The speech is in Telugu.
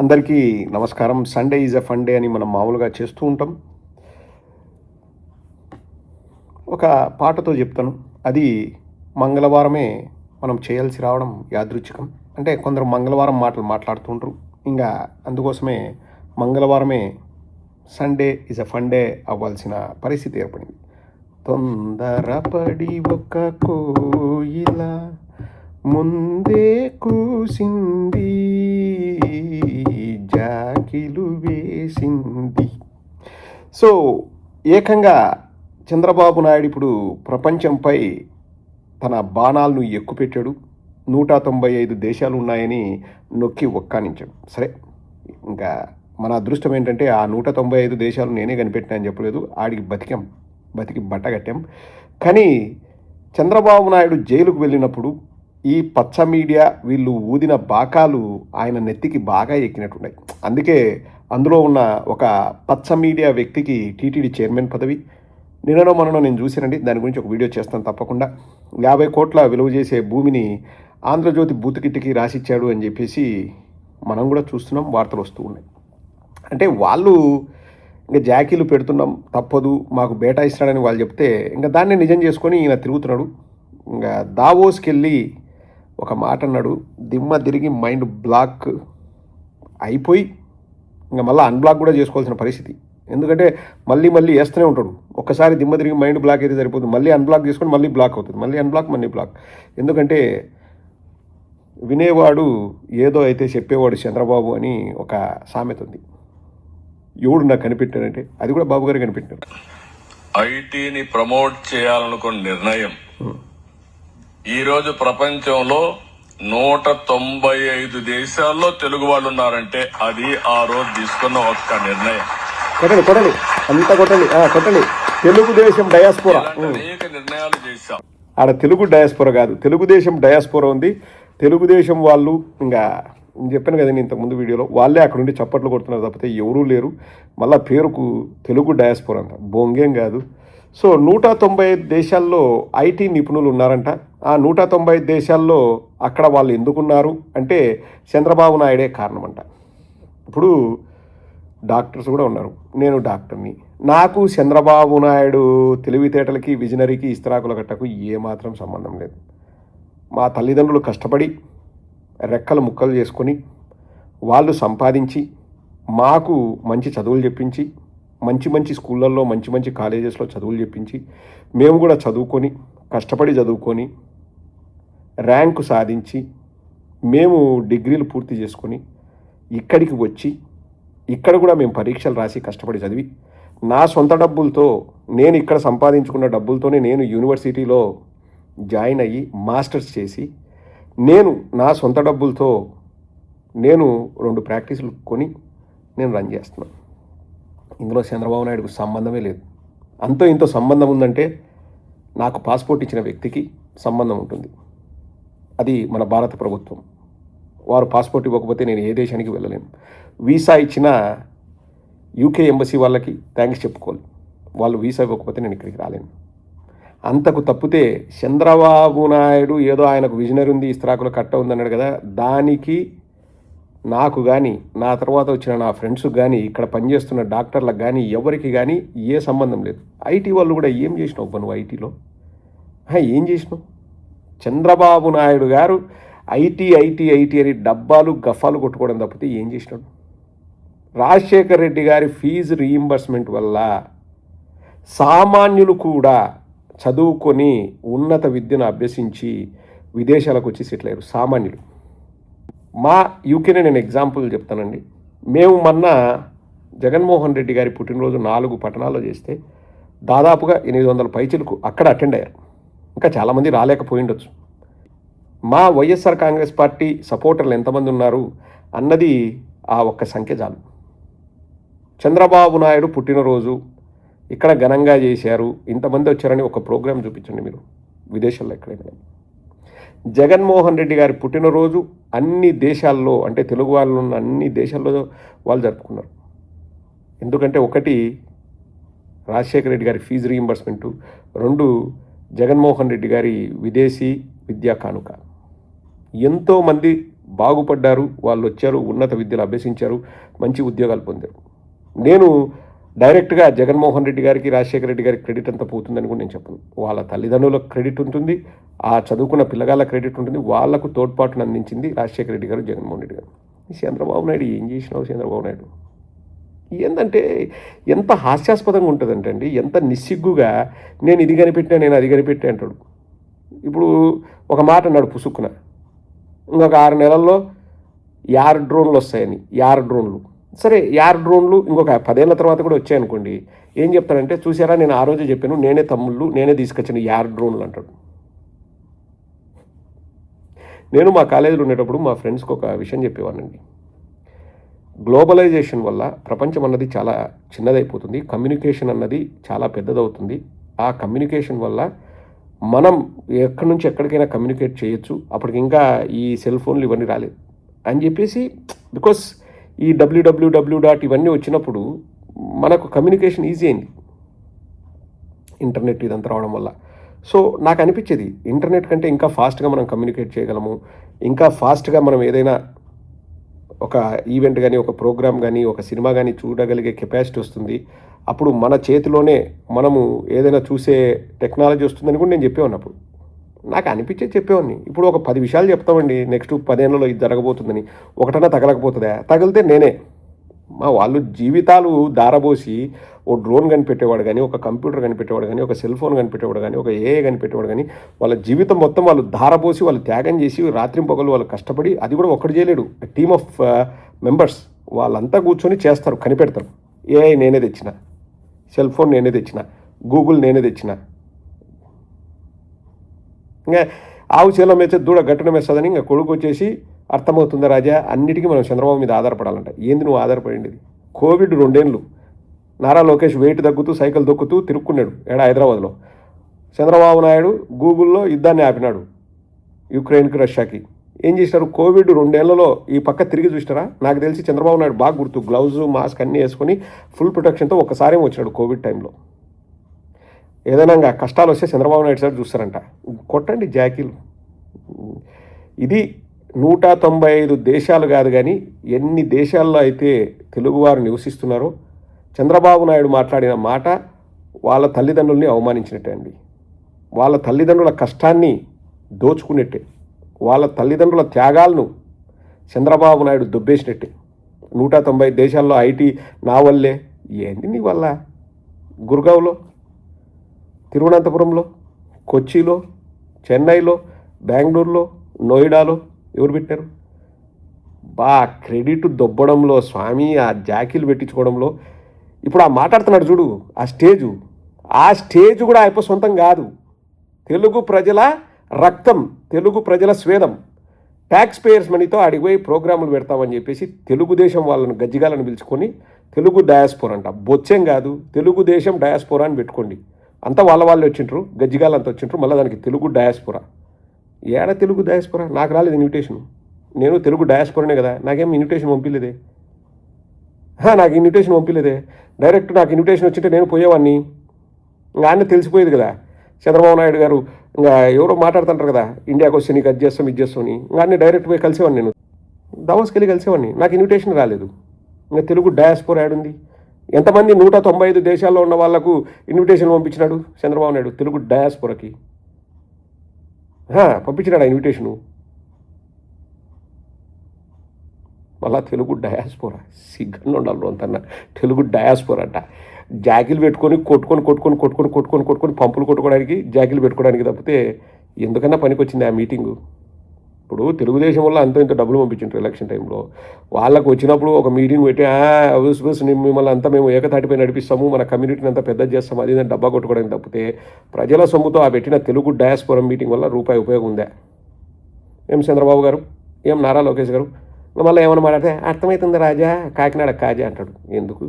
అందరికీ నమస్కారం. సండే ఈజ్ అ ఫండే అని మనం మామూలుగా చేస్తూ ఉంటాం. ఒక పాటతో చెప్తాను. అది మంగళవారమే మనం చేయాల్సి రావడం యాదృచ్ఛికం. అంటే కొందరు మంగళవారం మాటలు మాట్లాడుతుంటారు ఇంకా అందుకోసమే మంగళవారమే సండే ఈజ్ అ ఫండే అవ్వాల్సిన పరిస్థితి ఏర్పడింది. తొందరపడి ఒక కోయిలా ముందే కూసింది జాకిలు వేసింది. సో ఏకంగా చంద్రబాబు నాయుడు ఇప్పుడు ప్రపంచంపై తన బాణాలను ఎక్కుపెట్టాడు. నూట తొంభై ఐదు దేశాలు ఉన్నాయని నొక్కి ఒక్కానించాడు. సరే ఇంకా మన అదృష్టం ఏంటంటే ఆ నూట తొంభై ఐదు దేశాలు నేనే కనిపెట్టినా అని చెప్పలేదు. ఆడికి బతికాం బతికి బట్ట కట్టాం. కానీ చంద్రబాబు నాయుడు జైలుకు వెళ్ళినప్పుడు ఈ పచ్చ మీడియా వీళ్ళు ఊదిన బాకాలు ఆయన నెత్తికి బాగా ఎక్కినట్టున్నాయి. అందుకే అందులో ఉన్న ఒక పచ్చ మీడియా వ్యక్తికి టీటీడీ చైర్మన్ పదవి. నిన్ననో మననో నేను చూసానండి దాని గురించి ఒక వీడియో చేస్తాను తప్పకుండా. యాభై కోట్ల విలువ చేసే భూమిని ఆంధ్రజ్యోతి బూతుకిట్టికి రాసిచ్చాడు అని చెప్పేసి మనం కూడా చూస్తున్నాం వార్తలు వస్తూ ఉన్నాయి. అంటే వాళ్ళు ఇంకా జాకీలు పెడుతున్నాం తప్పదు మాకు బేటా ఇస్తాడని వాళ్ళు చెప్తే ఇంకా దాన్ని నిజం చేసుకొని ఈయన తిరుగుతున్నాడు. ఇంకా దావోస్కి వెళ్ళి ఒక మాట అన్నాడు. దిమ్మ తిరిగి మైండ్ బ్లాక్ అయిపోయి ఇంకా మళ్ళీ అన్బ్లాక్ కూడా చేసుకోవాల్సిన పరిస్థితి. ఎందుకంటే మళ్ళీ మళ్ళీ వేస్తూనే ఉంటాడు. ఒక్కసారి దిమ్మ తిరిగి మైండ్ బ్లాక్ అయితే సరిపోతుంది మళ్ళీ అన్బ్లాక్ చేసుకొని మళ్ళీ బ్లాక్ అవుతుంది. మళ్ళీ అన్బ్లాక్ మళ్ళీ బ్లాక్ ఎందుకంటే వినేవాడు ఏదో అయితే చెప్పేవాడు చంద్రబాబు అని ఒక సామెత ఉంది. ఎవడు నాకు కనిపెట్టాడంటే అది కూడా బాబు గారు కనిపెట్టారు ఐటీని ప్రమోట్ చేయాలనుకున్న నిర్ణయం ఈ రోజు ప్రపంచంలో నూట తొంభై ఐదు దేశాల్లో తెలుగు వాళ్ళు ఉన్నారంటే అది ఆ రోజు తీసుకున్న ఒక్క నిర్ణయం. కొట్టండి కొట్టండి. అంతా కొట్టండి. ఆ, కొట్టండి. తెలుగుదేశం డయాస్పోరా అనేక నిర్ణయాలు చేశాం. ఆడ తెలుగు డయాస్పోరా కాదు. తెలుగుదేశం డయాస్పోరా ఉంది. తెలుగుదేశం వాళ్ళు ఇంకా నేను చెప్పాను కదండి ఇంతకుముందు వీడియోలో వాళ్ళే అక్కడ ఉండి చప్పట్లు కొడుతున్నారు తప్పితే ఎవరూ లేరు. మళ్ళా పేరుకు తెలుగు డయాస్పోరా అంట. బొంగేం కాదు. సో నూట తొంభై ఐదు దేశాల్లో ఐటీ నిపుణులు ఉన్నారంట. ఆ నూట తొంభై ఐదు దేశాల్లో అక్కడ వాళ్ళు ఎందుకున్నారు? అంటే చంద్రబాబు నాయుడే కారణమంట. ఇప్పుడు డాక్టర్స్ కూడా ఉన్నారు. నేను డాక్టర్ని. నాకు చంద్రబాబు నాయుడు తెలివితేటలకి విజనరీకి ఇస్తరాకుల గట్టకు ఏమాత్రం సంబంధం లేదు. మా తల్లిదండ్రులు కష్టపడి రెక్కలు ముక్కలు చేసుకొని వాళ్ళు సంపాదించి మాకు మంచి చదువులు చెప్పించి మంచి మంచి స్కూళ్ళల్లో మంచి మంచి కాలేజెస్లో చదువులు చెప్పించి మేము కూడా చదువుకొని కష్టపడి చదువుకొని ర్యాంకు సాధించి మేము డిగ్రీలు పూర్తి చేసుకొని ఇక్కడికి వచ్చి ఇక్కడ కూడా మేము పరీక్షలు రాసి కష్టపడి చదివి నా సొంత డబ్బులతో నేను ఇక్కడ సంపాదించుకున్న డబ్బులతోనే నేను యూనివర్సిటీలో జాయిన్ అయ్యి మాస్టర్స్ చేసి నేను నా సొంత డబ్బులతో నేను రెండు ప్రాక్టీసులు కొని నేను రన్ చేస్తున్నాను. ఇందులో చంద్రబాబు నాయుడుకు సంబంధమే లేదు. అంతో ఇంతో సంబంధం ఉందంటే నాకు పాస్పోర్ట్ ఇచ్చిన వ్యక్తికి సంబంధం ఉంటుంది. అది మన భారత ప్రభుత్వం. వారు పాస్పోర్ట్ ఇవ్వకపోతే నేను ఏ దేశానికి వెళ్ళలేను. వీసా ఇచ్చిన యూకే ఎంబసీ వాళ్ళకి థ్యాంక్స్ చెప్పుకోవాలి. వాళ్ళు వీసా ఇవ్వకపోతే నేను ఇక్కడికి రాలేను. అంతకు తప్పితే చంద్రబాబు నాయుడు ఏదో ఆయనకు విజనరీ ఉంది ఇస్త్రాకులు కట్ట ఉందన్నాడు కదా దానికి నాకు కానీ నా తర్వాత వచ్చిన నా ఫ్రెండ్స్కి కానీ ఇక్కడ పనిచేస్తున్న డాక్టర్లకు కానీ ఎవరికి కానీ ఏ సంబంధం లేదు. ఐటీ వాళ్ళు కూడా ఏం చేసినావు నువ్వు ఐటీలో ఏం చేసినావు? చంద్రబాబు నాయుడు గారు ఐటీ ఐటీ ఐటీ అని డబ్బాలు గఫాలు కొట్టుకోవడం తప్పితే ఏం చేసినాడు? రాజశేఖర్ రెడ్డి గారి ఫీజు రీయింబర్స్మెంట్ వల్ల సామాన్యులు కూడా చదువుకొని ఉన్నత విద్యను అభ్యసించి విదేశాలకు వచ్చి సెటిల్ అయ్యారు. సామాన్యులు. మా యూకేనే నేను ఎగ్జాంపుల్ చెప్తానండి. మేము మొన్న జగన్మోహన్ రెడ్డి గారి పుట్టినరోజు నాలుగు పట్టణాల్లో చేస్తే దాదాపుగా ఎనిమిది వందల పైచలకు అక్కడ అటెండ్ అయ్యారు. ఇంకా చాలామంది రాలేకపోయి ఉండొచ్చు మా వైఎస్ఆర్ కాంగ్రెస్ పార్టీ సపోర్టర్లు ఎంతమంది ఉన్నారు అన్నది ఆ ఒక్క సంఖ్య చాలు. చంద్రబాబు నాయుడు పుట్టినరోజు ఇక్కడ ఘనంగా చేశారు. ఇంతమంది వచ్చారని ఒక ప్రోగ్రాం చూపించండి మీరు. విదేశాల్లో ఎక్కడైనా కానీ. జగన్మోహన్ రెడ్డి గారి పుట్టినరోజు అన్ని దేశాల్లో అంటే తెలుగు వాళ్ళు ఉన్న అన్ని దేశాల్లో వాళ్ళు జరుపుకున్నారు. ఎందుకంటే ఒకటి రాజశేఖర రెడ్డి గారి ఫీజు రీయింబర్స్మెంటు రెండు జగన్మోహన్ రెడ్డి గారి విదేశీ విద్యా కానుక. ఎంతోమంది బాగుపడ్డారు వాళ్ళు వచ్చారు ఉన్నత విద్యలు అభ్యసించారు మంచి ఉద్యోగాలు పొందారు. నేను డైరెక్ట్గా జగన్మోహన్ రెడ్డి గారికి రాజశేఖర రెడ్డి గారికి క్రెడిట్ అంతా పోతుందని కూడా నేను చెప్పను. వాళ్ళ తల్లిదండ్రులకు క్రెడిట్ ఉంటుంది ఆ చదువుకున్న పిల్లగాళ్ళ క్రెడిట్ ఉంటుంది వాళ్ళకు తోడ్పాటును అందించింది రాజశేఖర రెడ్డి గారు జగన్మోహన్ రెడ్డి గారు. చంద్రబాబు నాయుడు ఏం చేసినావు చంద్రబాబు నాయుడు? ఏంటంటే ఎంత హాస్యాస్పదంగా ఉంటుందంటే అండి ఎంత నిస్సిగ్గుగా నేను ఇది కనిపెట్టినా నేను అది కనిపెట్టా అంటాడు. ఇప్పుడు ఒక మాట అన్నాడు పుసుక్కున ఇంకొక ఆరు నెలల్లో యార్ డ్రోన్లు వస్తాయని యార్ డ్రోన్లు. సరే యార్ డ్రోన్లు ఇంకొక పదేళ్ళ తర్వాత కూడా వచ్చాయనుకోండి. ఏం చెప్తాడంటే చూసారా నేను ఆ రోజే చెప్పాను నేనే తమ్ముళ్ళు నేనే తీసుకొచ్చిన యార్ డ్రోన్లు అంటాడు. నేను మా కాలేజీలో ఉండేటప్పుడు మా ఫ్రెండ్స్కి ఒక విషయం చెప్పేవాడినండి. గ్లోబలైజేషన్ వల్ల ప్రపంచం అన్నది చాలా చిన్నదైపోతుంది కమ్యూనికేషన్ అన్నది చాలా పెద్దదవుతుంది. ఆ కమ్యూనికేషన్ వల్ల మనం ఎక్కడి నుంచి ఎక్కడికైనా కమ్యూనికేట్ చేయొచ్చు అప్పటికి ఇంకా ఈ సెల్ ఫోన్లు ఇవన్నీ రాలేదు. అని చెప్పేసి బికాస్ ఈ డబ్ల్యూడబ్ల్యూడబ్ల్యూ డాట్ ఇవన్నీ వచ్చినప్పుడు మనకు కమ్యూనికేషన్ ఈజీ అయింది. ఇంటర్నెట్ ఇదంతా రావడం వల్ల. సో నాకు అనిపించేది ఇంటర్నెట్ కంటే ఇంకా ఫాస్ట్గా మనం కమ్యూనికేట్ చేయగలము. ఇంకా ఫాస్ట్గా మనం ఏదైనా ఒక ఈవెంట్ కానీ ఒక ప్రోగ్రామ్ కానీ ఒక సినిమా కానీ చూడగలిగే కెపాసిటీ వస్తుంది. అప్పుడు మన చేతిలోనే మనము ఏదైనా చూసే టెక్నాలజీ వస్తుందని కూడా నేను చెప్పే ఉన్నప్పుడు నాకు అనిపించే చెప్పేవాడిని. ఇప్పుడు ఒక పది విషయాలు చెప్తామండి. నెక్స్ట్ పదేళ్ళలో ఇది జరగబోతుందని. ఒకటన్నా తగలకపోతుందా? తగిలితే నేనే. మా వాళ్ళు జీవితాలు దారబోసి ఓ డ్రోన్ కనిపెట్టేవాడు కానీ ఒక కంప్యూటర్ కనిపెట్టేవాడు కానీ ఒక సెల్ ఫోన్ కనిపెట్టేవాడు కానీ ఒక ఏఏ కనిపెట్టేవాడు కానీ వాళ్ళ జీవితం మొత్తం వాళ్ళు దారబోసి వాళ్ళు త్యాగం చేసి రాత్రింపగలు వాళ్ళు కష్టపడి అది కూడా ఒక్కడు చేయలేడు. టీమ్ ఆఫ్ మెంబర్స్ వాళ్ళంతా కూర్చొని చేస్తారు. కనిపెడతారు. ఏఐ నేనే తెచ్చిన. సెల్ ఫోన్ నేనే తెచ్చిన. గూగుల్ నేనే తెచ్చిన. ఇంకా ఆవు శీలం వేస్తే దూడ గట్టున వేస్తుందని ఇంకా కొడుకు వచ్చేసి అర్థమవుతుందా రాజా? అన్నిటికీ మనం చంద్రబాబు మీద ఆధారపడాలంట. ఏంది నువ్వు ఆధారపడింది కోవిడ్ రెండేళ్ళు నారా లోకేష్ వెయిట్ తగ్గుతూ సైకిల్ దొక్కుతూ తిరుక్కున్నాడు ఏడా హైదరాబాద్లో. చంద్రబాబు నాయుడు గూగుల్లో యుద్ధాన్ని ఆపినాడు యుక్రెయిన్కి రష్యాకి. ఏం చేశారు? కోవిడ్ రెండేళ్ళలో ఈ పక్క తిరిగి చూసినారా? నాకు తెలిసి చంద్రబాబు నాయుడు బాగా గుర్తు. గ్లౌజ్ మాస్క్ అన్నీ వేసుకొని ఫుల్ ప్రొటెక్షన్తో ఒకసారి వచ్చినాడు కోవిడ్ టైంలో. ఏదైనా కష్టాలు వస్తే చంద్రబాబు నాయుడు సార్ చూస్తారంట. కొట్టండి జాకీలు. ఇది నూట తొంభై ఐదు దేశాలు కాదు కానీ ఎన్ని దేశాల్లో అయితే తెలుగువారు నివసిస్తున్నారో చంద్రబాబు నాయుడు మాట్లాడిన మాట వాళ్ళ తల్లిదండ్రుల్ని అవమానించినట్టే అండి. వాళ్ళ తల్లిదండ్రుల కష్టాన్ని దోచుకున్నట్టే వాళ్ళ తల్లిదండ్రుల త్యాగాలను చంద్రబాబు నాయుడు దుబ్బేసినట్టే. నూట తొంభై దేశాల్లో ఐటీ నా వల్లే. ఏంది నీ వల్ల? గుర్గావ్లో? తిరువనంతపురంలో కొచ్చిలో చెన్నైలో బెంగళూరులో నోయిడాలో ఎవరు పెట్టారు? బా క్రెడిట్ దొబ్బడంలో స్వామి ఆ జాకీలు పెట్టించుకోవడంలో. ఇప్పుడు ఆ మాట్లాడుతున్నాడు చూడు ఆ స్టేజు. ఆ స్టేజ్ కూడా అయిపో సొంతం కాదు. తెలుగు ప్రజల రక్తం తెలుగు ప్రజల స్వేదం. ట్యాక్స్ పేయర్స్ మనీతో ఆడికి పోయి ప్రోగ్రాములు పెడతామని చెప్పేసి తెలుగుదేశం వాళ్ళని గజ్జిగాలను పిలుచుకొని తెలుగు డయాస్పోర్ అంట. బొచ్చెం కాదు తెలుగుదేశం డయాస్పోరా అని పెట్టుకోండి. అంతా వాళ్ళ వాళ్ళు వచ్చింటారు గజ్జిగాలు అంతా వచ్చింటారు మళ్ళీ దానికి తెలుగు డయాస్పోరా. ఏడ తెలుగు డయాస్పోరా? నాకు రాలేదు ఇన్విటేషన్ నేను తెలుగు డయాస్పురనే కదా నాకేం ఇన్విటేషన్ పంపించలేదే నాకు ఇన్విటేషన్ పంపించలేదే డైరెక్ట్ నాకు ఇన్విటేషన్ వచ్చింటే నేను పోయేవాడిని. ఇంకా ఆయన తెలిసిపోయేది కదా. చంద్రబాబు నాయుడు గారు ఇంకా ఎవరో మాట్లాడుతుంటారు కదా ఇండియాకి వస్తే నీకు అది చేస్తాం ఇది చేస్తాం అని. ఇంకా అన్ని డైరెక్ట్ పోయి కలిసేవాడిని నేను. దావోస్కి వెళ్ళి కలిసేవాడిని. నాకు ఇన్విటేషన్ రాలేదు. ఇంకా తెలుగు డయాస్పోర్ ఉంది ఎంతమంది నూట తొంభై ఐదు దేశాల్లో ఉన్న వాళ్ళకు ఇన్విటేషన్ పంపించినాడు? చంద్రబాబు నాయుడు తెలుగు డయాస్పోరకి పంపించినాడు ఆ ఇన్విటేషను మళ్ళా తెలుగు డయాస్పోరా సిగ్గన్ ఉండాలి అంతన్న తెలుగు డయాస్పోరా అంట. జాకిలు పెట్టుకొని కొట్టుకొని కొట్టుకొని కొట్టుకొని కొట్టుకొని కొట్టుకొని పంపులు కొట్టుకోవడానికి జాకిలు పెట్టుకోవడానికి తప్పితే ఎందుకన్నా పనికి వచ్చింది ఆ మీటింగు ఇప్పుడు తెలుగుదేశం వల్ల అంత ఇంత డబ్బులు పంపించింటారు ఎలక్షన్ టైంలో వాళ్ళకు వచ్చినప్పుడు ఒక మీటింగ్ పెట్టి బస్ బస్ మిమ్మల్ని అంతా మేము ఏకతాటిపై నడిపిస్తాము మన కమ్యూనిటీని అంతా పెద్ద చేస్తాము అది డబ్బా కొట్టుకోవడానికి తప్పితే ప్రజల సొమ్ముతో ఆ పెట్టిన తెలుగు డయాస్పోరం మీటింగ్ వల్ల రూపాయి ఉపయోగం ఉందా? ఏం చంద్రబాబు గారు? ఏం నారా లోకేష్ గారు? మళ్ళీ ఏమన్నా మాట్లాడితే అర్థమవుతుంది రాజా కాకినాడ కాజా అంటాడు. ఎందుకు?